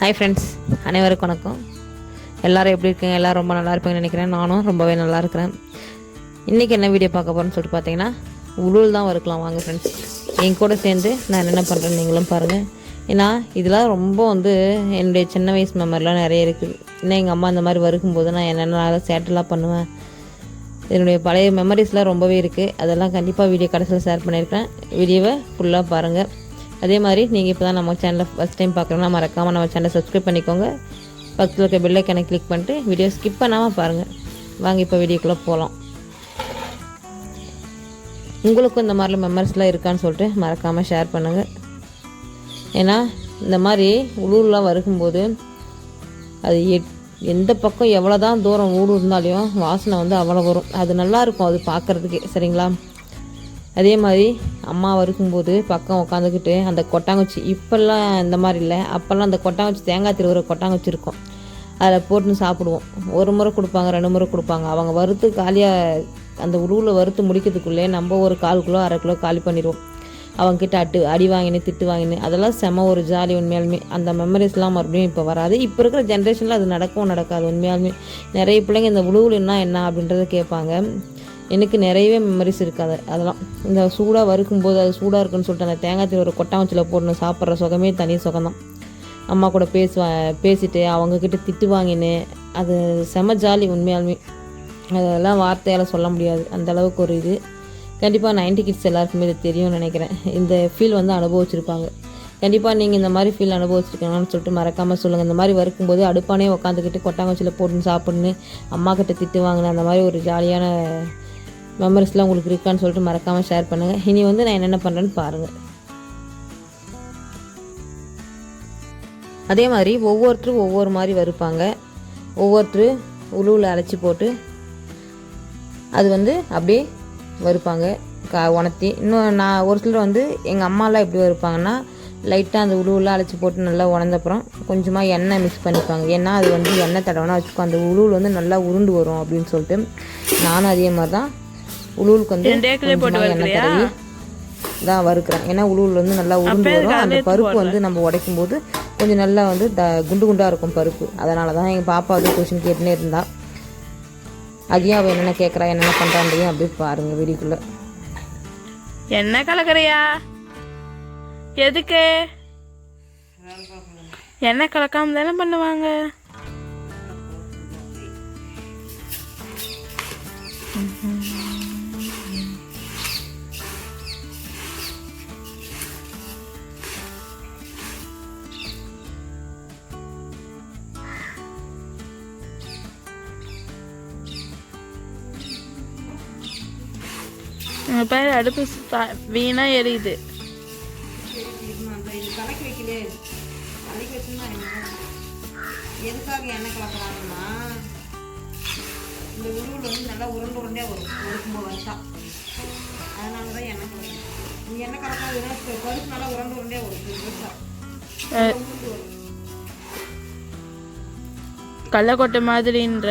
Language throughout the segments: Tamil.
ஹாய் ஃப்ரெண்ட்ஸ் அனைவருக்கும் வணக்கம். எல்லாரும் எப்படி இருக்கீங்க? எல்லோரும் ரொம்ப நல்லா இருப்பீங்கன்னு நினைக்கிறேன். நானும் ரொம்பவே நல்லா இருக்கிறேன். இன்றைக்கி என்ன வீடியோ பார்க்க போகிறேன்னு சொல்லிட்டு பார்த்தீங்கன்னா உளுள் தான் வறுக்கலாம். வாங்க ஃப்ரெண்ட்ஸ் என் கூட சேர்ந்து நான் என்னென்ன பண்ணுறேன்னு நீங்களும் பாருங்கள் ஏன்னா இதெல்லாம் ரொம்ப வந்து என்னுடைய சின்ன வயசு மெமரிலாம் நிறைய இருக்குது இன்னும் எங்கள் அம்மா இந்த மாதிரி வறுக்கும்போது நான் என்னென்ன சேட்டெல்லாம் பண்ணுவேன். என்னுடைய பழைய மெமரிஸ்லாம் ரொம்பவே இருக்குது அதெல்லாம் கண்டிப்பாக வீடியோ கடைசியில் ஷேர் பண்ணியிருக்கேன் வீடியோவை ஃபுல்லாக பாருங்கள் அதே மாதிரி நீங்கள் இப்போ தான் நம்ம சேனலை ஃபஸ்ட் டைம் பார்க்குறோன்னா மறக்காமல் நம்ம சேனலை சப்ஸ்கிரைப் பண்ணிக்கோங்க. பக்கத்தில் இருக்க பெல்லைக்கனை கிளிக் பண்ணிட்டு வீடியோ ஸ்கிப் பண்ணாமல் பாருங்கள் வாங்க இப்போ வீடியோக்குள்ளே போகலாம் உங்களுக்கும் இந்த மாதிரிலாம் மெமரிஸ்லாம் இருக்கான்னு சொல்லிட்டு மறக்காமல் ஷேர் பண்ணுங்கள் ஏன்னா இந்த மாதிரி உள்ளூர்லாம் வருகும்போது அது எட் எந்த பக்கம் எவ்வளோ தான் தூரம் ஊடு இருந்தாலையும் வாசனை வந்து அவ்வளோ வரும். அது நல்லாயிருக்கும் அது பார்க்குறதுக்கு. சரிங்களா? அதே மாதிரி அம்மா வறுக்கும்போது பக்கம் உட்காந்துக்கிட்டு அந்த கொட்டாங்குச்சி இப்போல்லாம் இந்த மாதிரி இல்லை. அப்போல்லாம் அந்த கொட்டாங்குச்சி தேங்காய் திருவுற கொட்டாங்குச்சி இருக்கும். அதில் போட்டுன்னு சாப்பிடுவோம். ஒரு முறை கொடுப்பாங்க ரெண்டு முறை கொடுப்பாங்க. அவங்க வறுத்து காலியாக அந்த உருவில் வறுத்து முடிக்கிறதுக்குள்ளே நம்ம ஒரு கால் கிலோ அரை கிலோ காலி பண்ணிடுவோம். அவங்கக்கிட்ட அட்டு அடி வாங்கினு திட்டு வாங்கினு அதெல்லாம் செம ஒரு ஜாலி உண்மையாலுமே. அந்த மெமரிஸ்லாம் மறுபடியும் இப்போ வராது. இப்போ இருக்கிற ஜென்ரேஷனில் அது நடக்கவும் நடக்காது உண்மையாலுமே. நிறைய பிள்ளைங்க இந்த உழுவுலன்னா என்ன அப்படின்றத கேட்பாங்க. எனக்கு நிறையவே மெமரிஸ் இருக்காது அதெல்லாம். இந்த சூடாக வறுக்கும்போது அது சூடாக இருக்குன்னு சொல்லிட்டு அந்த தேங்காய் தீ ஒரு கொட்டாங்குச்சியில் போடணும் சாப்பிட்ற சுகமே தனி சுகம்தான். அம்மா கூட பேசுவேன் பேசிட்டு அவங்கக்கிட்ட திட்டு வாங்கினு அது செம ஜாலி உண்மையாலுமே. அதெல்லாம் வார்த்தையால் சொல்ல முடியாது. அந்த அளவுக்கு ஒரு இது. கண்டிப்பாக நைன்டி கிட்ஸ் எல்லாருக்குமே இது தெரியும்னு நினைக்கிறேன். இந்த ஃபீல் வந்து அனுபவிச்சிருப்பாங்க. கண்டிப்பாக நீங்கள் இந்த மாதிரி ஃபீல் அனுபவிச்சிருக்கீங்கன்னு சொல்லிட்டு மறக்காமல் சொல்லுங்கள் இந்த மாதிரி வறுக்கும்போது அடுப்பானே உட்காந்துக்கிட்டு கொட்டாங்குச்சியில் போட்டுன்னு சாப்பிட்ணுன்னு அம்மா கிட்ட திட்டு வாங்கின அந்த மாதிரி ஒரு ஜாலியான மெமரிஸ்லாம் உங்களுக்கு இருக்கான்னு சொல்லிட்டு மறக்காமல் ஷேர் பண்ணுங்கள் இனி வந்து நான் என்னென்ன பண்ணுறேன்னு பாருங்கள் அதே மாதிரி ஒவ்வொருத்தரும் ஒவ்வொரு மாதிரி வருப்பாங்க ஒவ்வொருத்தர் உழுவில் அரைச்சி போட்டு அது வந்து அப்படியே வறுப்பாங்க. கா உணர்த்தி. இன்னும் நான் ஒரு சிலர் வந்து எங்கள் அம்மாலாம் எப்படி வறுப்பாங்கன்னா லைட்டாக அந்த உழுவுலாம் அழைச்சி போட்டு நல்லா உணர்ந்தப்புறம் கொஞ்சமாக எண்ணெய் மிக்ஸ் பண்ணிப்பாங்க. ஏன்னா அது வந்து எண்ணெய் தடவைனா வச்சுக்கோ அந்த உழுவில் வந்து நல்லா உருண்டு வரும் அப்படின்னு சொல்லிட்டு நானும் அதே மாதிரி தான் உழுவுக்கு வந்து எண்ணெய் தடவி தான் வறுக்கிறேன். ஏன்னா உழுவில் வந்து நல்லா உருண்டு வரும். அந்த பருப்பு வந்து நம்ம உடைக்கும் போது கொஞ்சம் நல்லா வந்து த குண்டு குண்டாக இருக்கும் பருப்பு. அதனால தான் எங்கள் பாப்பா வந்து கொஷின் கேட்டுனே இருந்தா. அதையும் அவள் என்னென்ன கேட்குறா என்னென்ன பண்ணுறான்றதையும் அப்படியே பாருங்கள் வீடியோக்குள்ளே. என்ன கலக்கறியா? எதுக்கு? என்ன கலக்காம தானே பண்ணுவாங்க? உங்க பாரு அடுப்பு ஸ்தா- வீணா எரியுது. எதுக்காக எண்ணெய் கலக்கிறாங்கன்னா இந்த உருவில் வந்து நல்லா உருண்டை உருண்டையாக வரும் வச்சா அதனால தான் எண்ணெய் கலக்கணும் நீ எண்ணெய் கலக்காதுன்னா பருப்பு நல்லா உருண்டை உருண்டையாக வரும் கள்ளக்கொட்டை மாதிரின்ற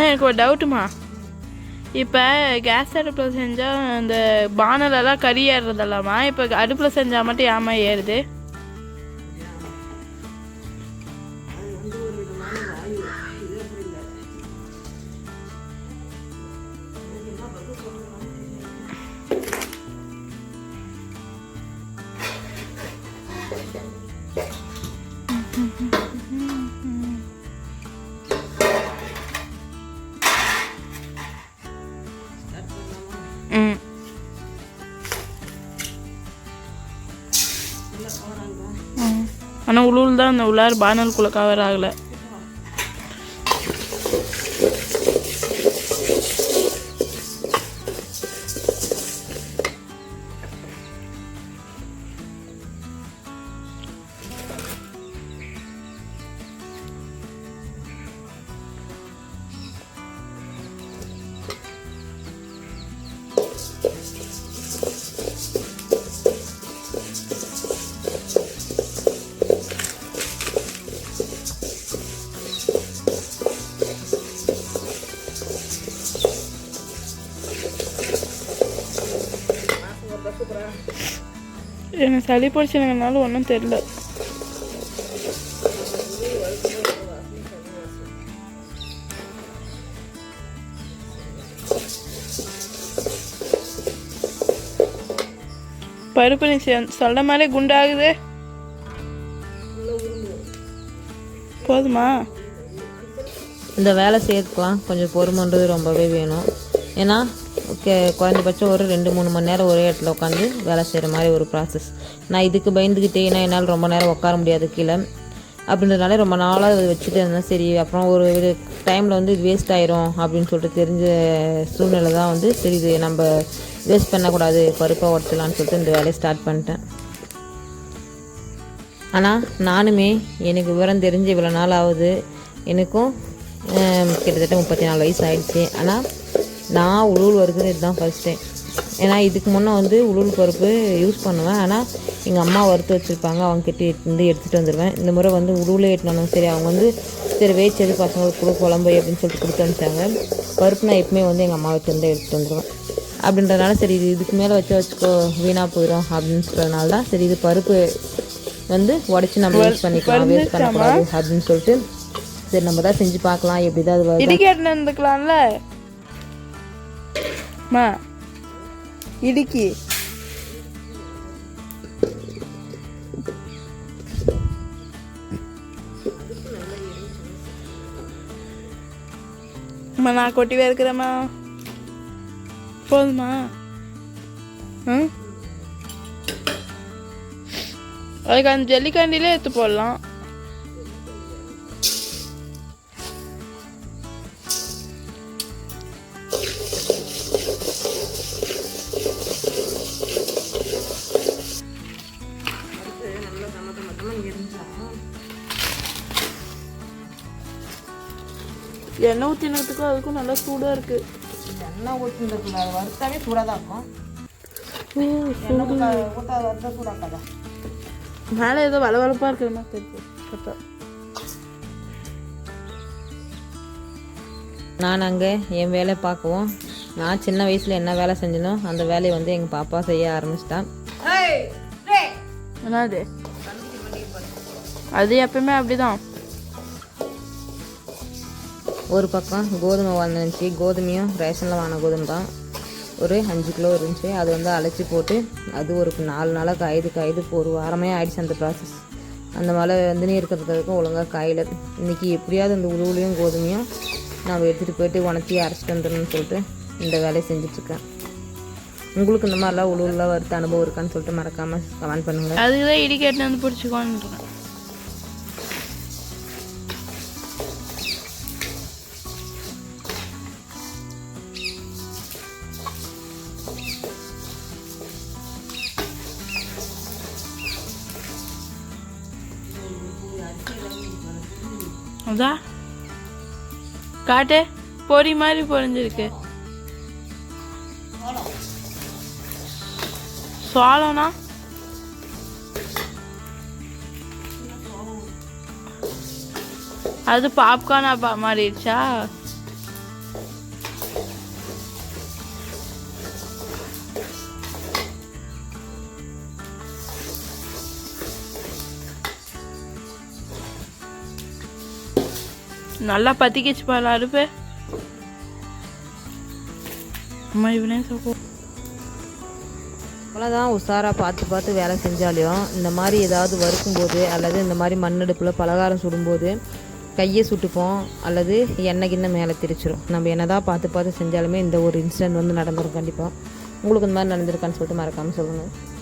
எனக்கு ஒரு டவுட்டுமா இப்போ கேஸ் அடுப்பில் செஞ்சால் அந்த பானலெல்லாம் கறி ஏறுறதில்லாமா இப்போ அடுப்பில் செஞ்சால் மட்டும் ஏமா ஏறுது? ஆனால் உளுவில் தான் அந்த உலார் பானல்குள்ளே கவர் ஆகலை. எனக்கு சளி பிடிச்சிருங்கனால ஒன்றும் தெரில பருப்பு நீ சொல்ல மாதிரி குண்டாகுது. போதுமா? இந்த வேலை செய்யறதுக்கெலாம் கொஞ்சம் பொறுமைன்றது ரொம்பவே வேணும். ஏன்னா குறைந்தபட்சம் ஒரு ரெண்டு மூணு மணி நேரம் ஒரே இடத்துல உட்காந்து வேலை செய்கிற மாதிரி ஒரு ப்ராசஸ் நான் இதுக்கு பயந்துக்கிட்டேன்னா என்னால் ரொம்ப நேரம் உட்கார முடியாது கீழே. அப்படின்றதுனால ரொம்ப நாளாக இது வச்சுட்டு இருந்தேன். சரி அப்புறம் ஒரு இது டைமில் வந்து இது வேஸ்ட் ஆயிரும் அப்படின்னு சொல்லிட்டு தெரிஞ்ச சூழ்நிலை தான் வந்து சரி இது நம்ம வேஸ்ட் பண்ணக்கூடாது பருப்பாக உடச்சலான்னு சொல்லிட்டு இந்த வேலையை ஸ்டார்ட் பண்ணிட்டேன். ஆனால் நானுமே எனக்கு விவரம் தெரிஞ்சு இவ்வளோ நாள் ஆகுது. எனக்கும் கிட்டத்தட்ட முப்பத்தி நாலு வயசு ஆயிடுச்சு. ஆனால் நான் உளுவுல் வறுக்கிறது இதுதான் ஃபர்ஸ்ட் டைம் ஏன்னா இதுக்கு முன்னே வந்து உளுவுல் பருப்பு யூஸ் பண்ணுவேன். ஆனால் எங்கள் அம்மா வறுத்து வச்சுருப்பாங்க. அவங்க கிட்ட இருந்து எடுத்துகிட்டு வந்துடுவேன் இந்த முறை வந்து உளுவுலே எட்டினாலும் சரி அவங்க வந்து சரி வேச்சது பசங்களுக்கு கொடு குழம்பு அப்படின்னு சொல்லிட்டு கொடுத்து அனுப்பிச்சாங்க. பருப்பு நான் எப்பவுமே வந்து எங்கள் அம்மா வச்சுருந்து எடுத்துகிட்டு வந்துடுவேன் அப்படின்றதுனால சரி இது இதுக்கு மேலே வச்சு வச்சுக்கோ வீணாக போயிடும் அப்படின்னு சொல்கிறதுனால தான் சரி இது பருப்பு வந்து உடச்சி நம்ம யூஸ் பண்ணிக்கலாம் வேஸ்ட் பண்ணக்கூடாது அப்படின்னு சொல்லிட்டு சரி நம்ம தான் செஞ்சு பார்க்கலாம். எப்படி தான் அது வருது. இடிக்கேட்டு இருந்துக்கலாம்ல மா இடுக்கி. அம்மா நான் கொட்டி இருக்கிறேம்மா போதுமா ம் அதுக்கு அந்த ஜல்லிக்காண்டிலே எடுத்து போடலாம். எண்ணெய் ஊற்றினதுக்கும் அதுக்கும் நல்லா சூடாக இருக்கு. எண்ணெய் ஊற்றிருக்கக்கூடாது வறுத்தாவே சூடாக தான் இருக்கும். ஊற்றாத வறுத்தா சூடாக்காதா? மேலே ஏதோ வளவளப்பாக இருக்கிற மாதிரி தெரியுது. பார்த்தா நான் அங்கே என் வேலையை பார்க்கவும் நான் சின்ன வயசில் என்ன வேலை செஞ்சனோ அந்த வேலையை வந்து எங்கள் பாப்பா செய்ய ஆரம்பிச்சிட்டான் என்னது? அது எப்பயுமே அப்படிதான். ஒரு பக்கம் கோதுமை வந்துருந்துச்சு கோதுமையும் ரேஷனில் வாங்கின கோதுமை தான். ஒரு அஞ்சு கிலோ இருந்துச்சு. அது வந்து அழைச்சி போட்டு அது ஒரு நாலு நாளாக காயுது காயுது. ஒரு வாரமே ஆயிடுச்சு அந்த ப்ராசஸ் அந்த மழை வந்துனே இருக்கிறதுக்கும் ஒழுங்காக காயில. இன்றைக்கி எப்படியாவது அந்த உழுவுலையும் கோதுமையும் நான் எடுத்துகிட்டு போயிட்டு உணர்த்தி அரைச்சிட்டு வந்துடணும்னு சொல்லிட்டு இந்த வேலையை செஞ்சுட்ருக்கேன் உங்களுக்கு இந்த மாதிரிலாம் உழுவுலாம் வறுத்த அனுபவம் இருக்கான்னு சொல்லிட்டு மறக்காமல் கமெண்ட் பண்ணுங்கள் அதுக்கு தான் இடிக்கேட்டு வந்து பிடிச்சிக்கோன்றேன் அதா? காட்டு பொரி மாதிரி பொறிஞ்சிருக்கு சோளம்னா? அது பாப்கார்னா பா மாறிடுச்சா? நல்லா பத்திக்கிச்சு பாரு அடுப்பு அம்மா இவனே சொல்லுவோம் அவ்வளோதான் உஷாராக பார்த்து பார்த்து வேலை செஞ்சாலையும் இந்த மாதிரி ஏதாவது வறுக்கும்போது அல்லது இந்த மாதிரி மண்ணடுப்பில் பலகாரம் சுடும்போது கையை சுட்டுப்போம் அல்லது எண்ணெய் கிண்ண மேலே திரிச்சிடும் நம்ம என்னதான் பார்த்து பார்த்து செஞ்சாலுமே இந்த ஒரு இன்சிடென்ட் வந்து நடந்துரும் கண்டிப்பாக உங்களுக்கு இந்த மாதிரி நடந்திருக்கான்னு சொல்லிட்டு மறக்காமல் சொல்லுங்கள்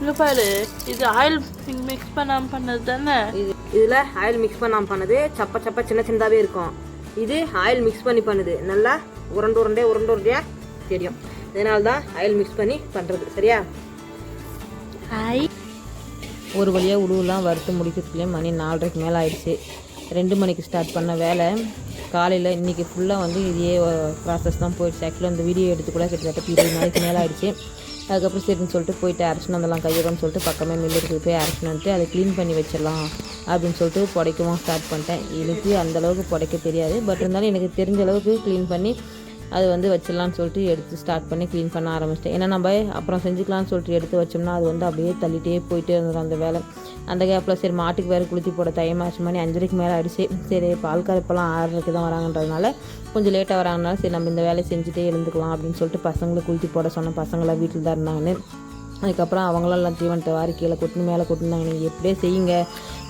இல்லை பாரு இது ஆயில் மிக்ஸ் பண்ணாம பண்ணது தானே? இது இதில் ஆயில் மிக்ஸ் பண்ணாமல் பண்ணது சப்ப சப்ப சின்ன சின்னதாகவே இருக்கும். இது ஆயில் மிக்ஸ் பண்ணி பண்ணுது. நல்லா உருண்டை உருண்டே உருண்டை உருண்டையாக தெரியும். இதனால தான் ஆயில் மிக்ஸ் பண்ணி பண்ணுறது சரியா? ஹாய் ஒரு வழியாக உழுவுலாம் வறுத்து முடிக்கிறதுக்குள்ளே மணி நாலரைக்கு மேலே ஆயிடுச்சு. ரெண்டு மணிக்கு ஸ்டார்ட் பண்ண வேலை. காலையில் இன்றைக்கி ஃபுல்லாக வந்து இதே ப்ராசஸ் தான் போயிடுச்சு. ஆக்சுவலாக இந்த வீடியோ எடுத்து கூட கிட்டத்தட்ட இருபது நாளைக்கு மேலே ஆயிடுச்சு. அதுக்கப்புறம் சரின்னு சொல்லிட்டு போயிட்டு அரைச்சின்னு வந்துடலாம் கையோடன்னு சொல்லிட்டு பக்கமே மில்லுக்கு போய் அரைச்சின்னு வந்துட்டு அதை க்ளீன் பண்ணி வச்சிடலாம் அப்படின்னு சொல்லிட்டு புடைக்கவும் ஸ்டார்ட் பண்ணிட்டேன். எனக்கு அந்தளவுக்கு புடைக்க தெரியாது. பட் இருந்தாலும் எனக்கு தெரிஞ்ச அளவுக்கு க்ளீன் பண்ணி அது வந்து வச்சிடலான்னு சொல்லிட்டு எடுத்து ஸ்டார்ட் பண்ணி க்ளீன் பண்ண ஆரம்பிச்சிட்டேன். ஏன்னா நம்ம அப்புறம் செஞ்சுக்கலாம்னு சொல்லிட்டு எடுத்து வச்சோம்னா அது வந்து அப்படியே தள்ளிட்டே போயிட்டே இருந்தது அந்த வேலை. அந்த கேப்பில் சரி மாட்டுக்கு வேறு குளித்தி போட டைம் ஆச்சு மணி அஞ்சரைக்கு மேலே ஆயிடுச்சு. சரி பால் கறப்பெல்லாம் ஆறரைக்கு தான் வராங்கன்றதுனால கொஞ்சம் லேட்டாக வராங்கனால சரி நம்ம இந்த வேலையை செஞ்சுட்டே எழுந்துக்கலாம் அப்படின்னு சொல்லிட்டு பசங்களை குளித்தி போட சொன்ன பசங்களாம் வீட்டில் தான் இருந்தாங்கன்னு. அதுக்கப்புறம் அவங்களாம் எல்லாம் தீவனத்தை வாரி கீழே கொட்டுன்னு மேலே கொட்டினாங்க நீங்கள் எப்படியே செய்யுங்க.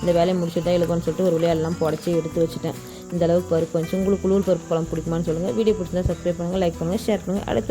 இந்த வேலையை முடிச்சுட்டா இழுக்கணும்னு சொல்லிட்டு ஒரு விளையாடலாம் புடச்சி எடுத்து வச்சுட்டேன். இந்த அளவுக்கு பருப்பு வந்துச்சு. உங்களுக்கு குளூர் பருப்பு குழம்பு பிடிக்குமான்னு சொல்லுங்கள் வீடியோ பிடிச்சிருந்தா சப்ஸ்கிரைப் பண்ணுங்கள் லைக் பண்ணுங்கள் ஷேர் பண்ணுங்கள் அடுத்த